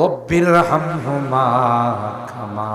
রব্বির হামহুমা খামা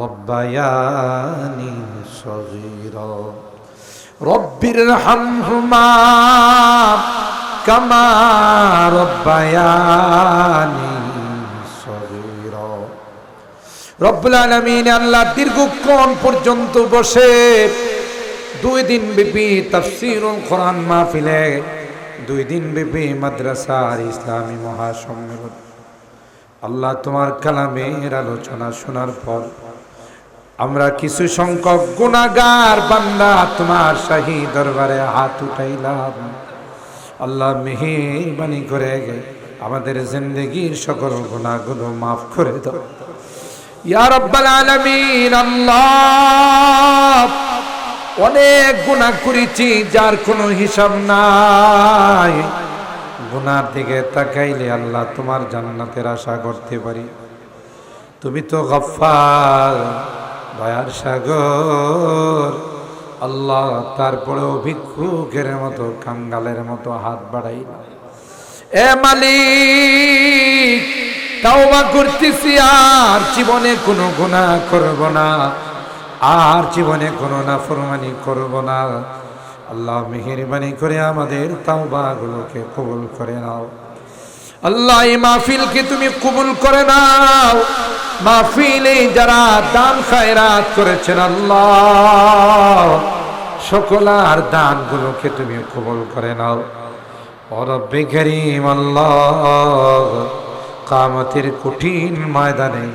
রব্বায়ানি সগীরা। রব্বির হামহুমা কামা রব্বায়ানি সগীরা। রব্বুল আলমিন আল্লাহ দীর্ঘক্ষণ পর্যন্ত বসে দুই দিন ব্যাপী তাফসিরুল কোরআন মাহফিলে, দুই দিন ব্যাপী মাদ্রাসার ইসলামী মহাসম্মেলন আল্লাহ তোমার কালামের আলোচনা শোনার পর আমরা কিছু সংখ্যক গুণাগার বান্দা তোমার শাহী দরবারে হাত উঠাইলাম। আল্লাহ মেহেরবানি করে আমাদের জিন্দগির সকল গুণাগুলো মাফ করে দাও। অনেক গুণা করেছি যার কোনো হিসাব নাই। গুনার দিকে তাকাইলে আল্লাহ তোমার জান্নাতের আশা করতে পারি। তুমি তো গফফার, দয়ার সাগর। আল্লাহ তারপরেও ভিক্ষুকের মতো, কাঙ্গালের মতো হাত বাড়াই এ মালিক, তাওবা করতেছি, আর জীবনে কোনো গুণা করব না। আর জীবনে কোনো নাফরমানি করব না। আল্লাহ মেহেরবানি করে আমাদের তাওবা গুলোকে কবুল করে নাও। আল্লাহ এই মাহফিলকে তুমি কবুল করে নাও। মাহফিলে যারা দান খায়রাত করেছেন আল্লাহ সকলার দানগুলোকে তুমি কবুল করে নাও। অরব্বে করিম আল্লাহ, কামতের কঠিন ময়দানে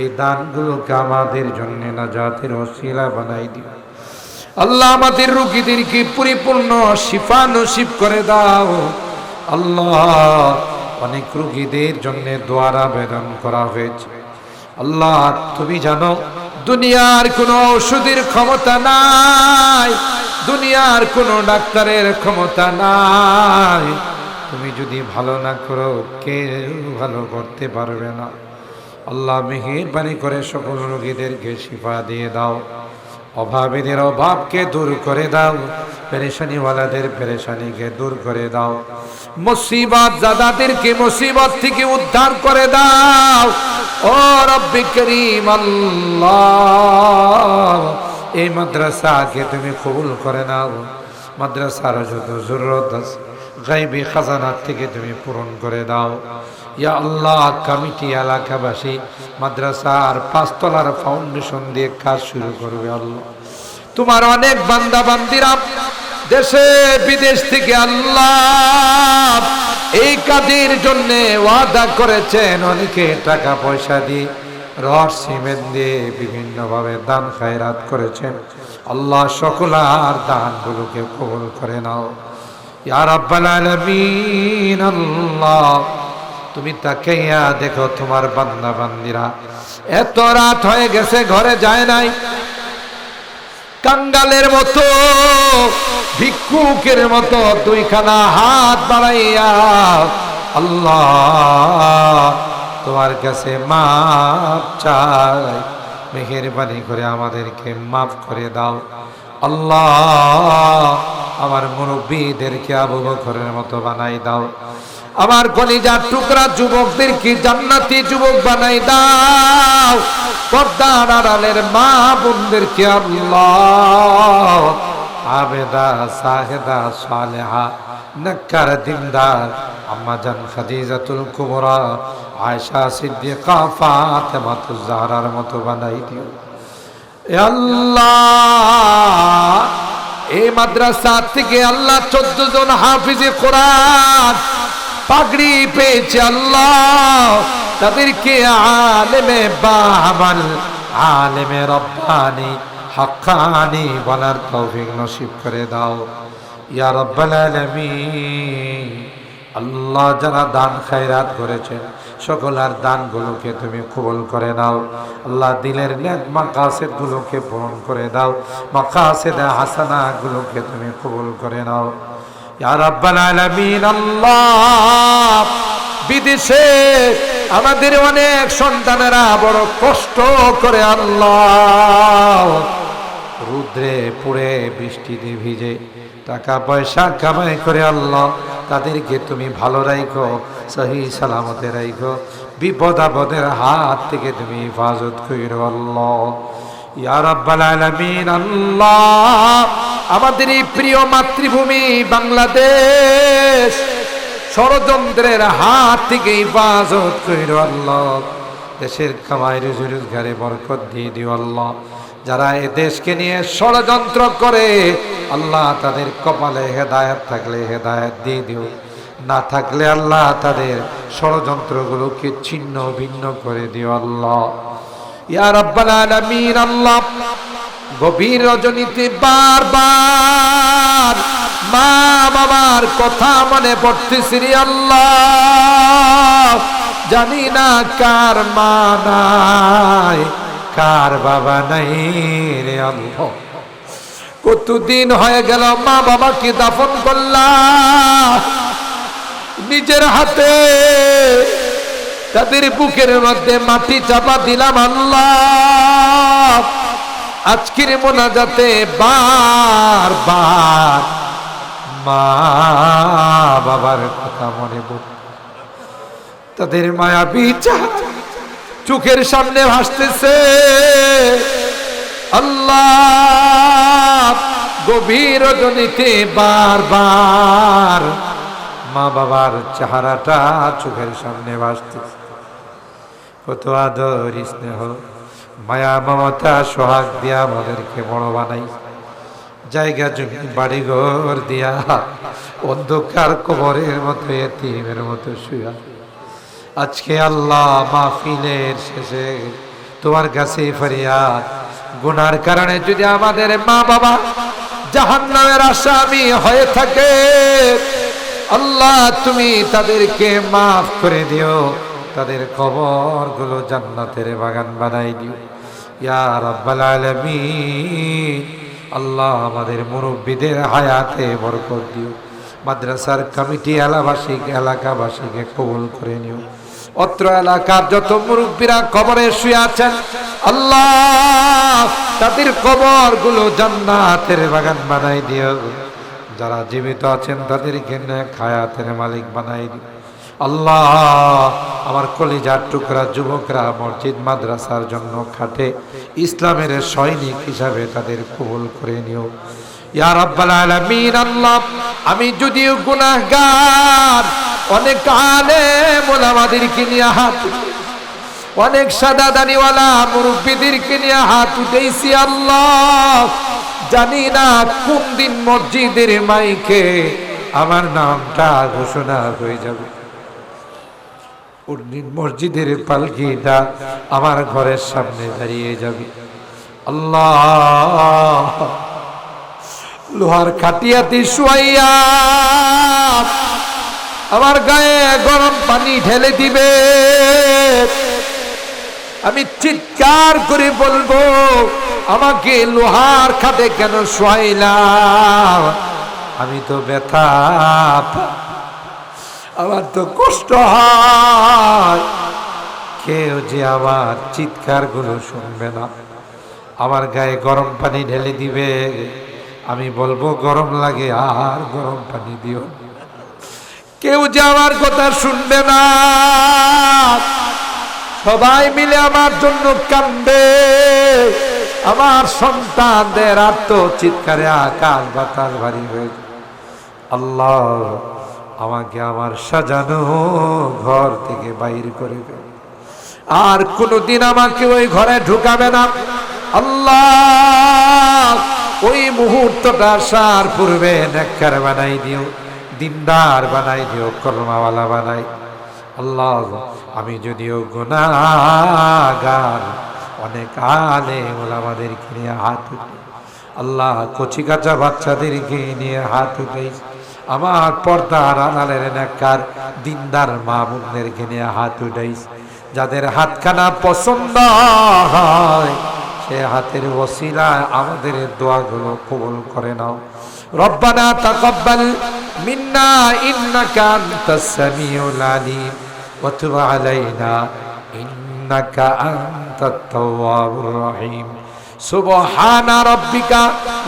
এই দানগুলোকে আমাদের জন্য নাজাতের অশিলা বানাই দিও। আল্লাহ আমাদের রুগীদেরকে পরিপূর্ণ শিফা নসিব করে দাও। আল্লাহ, অনেক রুগীদের জন্য দোয়ার আবেদন করা হয়েছে। আল্লাহ, তুমি জানো, দুনিয়ার কোনো ওষুধের ক্ষমতা নাই। দুনিয়ার কোনো ডাক্তারের ক্ষমতা নাই। তুমি যদি ভালো না করো, কেউ ভালো করতে পারবে না। আল্লাহ মেহেরবানি করে সকল রোগীদেরকে শিফা দিয়ে দাও। অভাবীদের অভাবকে দূর করে দাও। পেরেশানিওয়ালাদের পেরেশানিকে দূর করে দাও। মুসিবত জাদাদেরকে মুসিবত থেকে উদ্ধার করে দাও। ও রব্বি করিম আল্লাহ, এই মাদ্রাসাকে তুমি কবুল করে নাও। মাদ্রাসার যত জরুরত আছে, গাইবি খাজানার থেকে তুমি পূরণ করে দাও। ইয়া আল্লাহ, কমিটি এলাকাবাসী, মাদ্রাসার পাঁচতলার ফাউন্ডেশন দিয়ে কাজ শুরু করবে আল্লাহ। তোমার অনেক বান্দা বান্দিরা দেশে বিদেশ থেকে আল্লাহ, এই কাজের জন্য ওয়াদা করেছেন, অনেকে টাকা পয়সা দিয়ে রড, সিমেন্ট দিয়ে বিভিন্নভাবে দান খায়রাত করেছেন। আল্লাহ সকলার দানগুলোকে কবুল করে নাও। ইয়া রাব্বাল আলামিন, আল্লাহ তুমি তাকাইয়া দেখো তোমার বান্দা বান্দিরা এত রাত হয়ে গেছে, ঘরে যায় নাই। কাঙ্গালের মতো, ভিক্ষুকের মতো দুইখানা হাত বাড়াইয়া আল্লাহ তোমার কাছে মাপ চাই। মেহেরবানি করে আমাদেরকে মাফ করে দাও। আল্লাহ আমার মুরব্বীদেরকে আবু বকরের মতো বানাই দাও। আমার কলিজার টুকরা যুবকদের কি জান্নাতি যুবক বানাই দাও? পর্দার আড়ালের মা বোনদেরকে আল্লাহ? আবেদা, সাহেদা, সালেহা, নক্কার, দিনদার, আম্মা জান খাদিজাতুল কুবরা, আয়েশা সিদ্দিকা, ফাতেমাতুজ জাহরার মতো বানাই দিও। আল্লাহ এই মাদ্রাসা থেকে আল্লাহ চোদ্দ জন হাফিজে কোরআন পাগড়ি পেয়েছে আল্লাহ। তাদেরকে আলেমে বাহাবাল আলেমে রব্বানি হক্কানি বলার তৌফিক নসিব করে দাও। ইয়া রব্বাল আলামিন। আল্লাহ যারা দান খায়রাত করেছেন সকলার দানগুলোকে তুমি কবুল করে নাও। আল্লাহ দিলের নেক মাকাসেদ গুলোকে পূরণ করে দাও। মাকাসেদ হাসানা গুলোকে তুমি কবুল করে নাও। বিদেশে আমাদের অনেক সন্তানেরা বড় কষ্ট করে আল্লাহ, রুদ্রে পুড়ে বৃষ্টিতে ভিজে টাকা পয়সা কামাই করে আল্লাহ, তাদেরকে তুমি ভালো রাখো সহি সালামতে রাইখো বিপদ আপদের হাত থেকে তুমি হেফাজত কইরো আল্লাহ। ইয়া রাব্বাল আলামিন, আল্লাহ আমাদের এই প্রিয় মাতৃভূমি বাংলাদেশ। ষড়যন্ত্রের হাত থেকে হেফাজত কইরো আল্লাহ। দেশের কামাই, রুজি, রোজগারে বরকত দিয়ে দিও আল্লাহ। যারা এ দেশকে নিয়ে ষড়যন্ত্র করে, আল্লাহ তাদের কপালে হেদায়ত থাকলে হেদায়ত দিয়ে দিও। না থাকলে আল্লাহ তাদের ষড়যন্ত্রগুলোকে ছিন্ন ভিন্ন করে দিও আল্লাহ। ইয়া রাব্বাল আলামিন, আল্লাহ গভীর রজনীতে বারবার মা বাবার কথা মনে পড়তেছি আল্লাহ। জানি না কার মা নাই, কার বাবা নাই রে আল্লাহ। কতদিন হয়ে গেল মা বাবাকে দাফন করলাম। নিজের হাতে তাদের বুকের মধ্যে মাটি চাপা দিলাম আল্লাহ। আজকের মোনাজাতে বার বার মা বাবার কথা মনে পড়। তাদের মায়া বিচা চোখের সামনে ভাসতেছে। আল্লাহ গভীর রজনীতে বারবার মা বাবার চেহারাটা চোখের সামনে ভাসতেছে। কত আদর স্নেহ। মায়া, মমতা, সোহাগ দিয়া আমাদেরকে বড় বানাই। জায়গা, জমি, বাড়িঘর দিয়া অন্ধকার কবরের মতো, এতিমের মতো শুয়া। আজকে আল্লাহ মাহফিলের শেষে তোমার কাছে ফরিয়াদ। গুনার কারণে যদি আমাদের মা বাবা জাহান নামের আসামি হয়ে থাকে, আল্লাহ তুমি তাদেরকে মাফ করে দিও। তাদের কবরগুলো জান্নাতের বাগান বানাই দিও। ইয়া রাব্বাল আলামিন, আল্লাহ আমাদের মুরব্বীদের হায়াতে বরকত দিও। মাদ্রাসার কমিটি এলাবাসীকে এলাকাবাসীকে কবুল করে নিও। অত্র এলাকার যত মুরব্বীরা কবরে শুয়ে আছেন, আল্লাহ তাদের কবরগুলো জান্নাতের বাগান বানাই দিও। যারা জীবিত আছেন তাদেরকে খায়াতের মালিক বানাই দিও। আল্লাহ, আমার কলিজার টুকরা যুবকরা মসজিদ, মাদ্রাসার জন্য খাটে ইসলামের সৈনিক হিসাবে তাদের কবুল করে নিও। আমি যদিও গুনাহগার, অনেক আলেম ওলামাদেরকে নিয়ে হাত অনেক সাদা দানিওয়ালা মুরব্বীদেরকে নিয়ে হাত উঠেছি আল্লাহ। জানি না কোন দিন মসজিদের মাইকে আমার নামটা ঘোষণা হয়ে যাবে। কোনদিন মসজিদের পালকিটা আমার ঘরের সামনে দাঁড়িয়ে যাবে। আল্লাহ! লোহার খাটিয়াতে শুয়াইয়া আমার গায়ে গরম পানি ঢেলে দিবে। আমি চিৎকার করে বলব, আমাকে লোহার খাটে কেন শোয়াইলাম আমি তো ব্যথা আমার তো কষ্ট হয়। কেউ যে আমার চিৎকারগুলো শুনবে না। আমার গায়ে গরম পানি ঢেলে দিবে। আমি বলব, গরম লাগে, আর গরম পানি দিও কেউ যে আমার কথা শুনবে না। সবাই মিলে আমার জন্য কান্দে। আমার সন্তানদের আত্ম চিৎকারে আকাশ বাতাস ভারী হয়ে আল্লাহ আমাকে আমার সাজানো ঘর থেকে বাইর করে আর কোনোদিন আমাকে ওই ঘরে ঢুকাবে না। আল্লাহ, ওই মুহূর্তটা আসার পূর্বে নেককার বানাই দিও, দিনদার বানাই দিও কর্মাওয়ালা বানাই। আল্লাহ, আমি যদিও গুনাগার অনেক আলে ওলামাদেরকে নিয়ে হাত উঠে আল্লাহ কচি কাঁচা বাচ্চাদেরকে নিয়ে হাত উঠেই আমার পর্দার আনালের নেককার দিনদার মা বোনদেরকে নিয়ে হাত উঠাইস যাদের হাতখানা পছন্দ হয়, সে হাতের ওসিলায় আমাদের দোয়াগুলো কবুল করে নাও। রব্বানা তাকাব্বাল মিন্না ইন্নাকা আনতাস সামিউল আলিম, ওয়া তুব আলাইনা ইন্নাকা আনতাত তাওয়াবুর রহিম। সুবহানা রাব্বিকা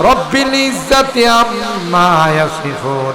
রব্বিল ইজ্জাতি আম্মা ইয়াসিফুন।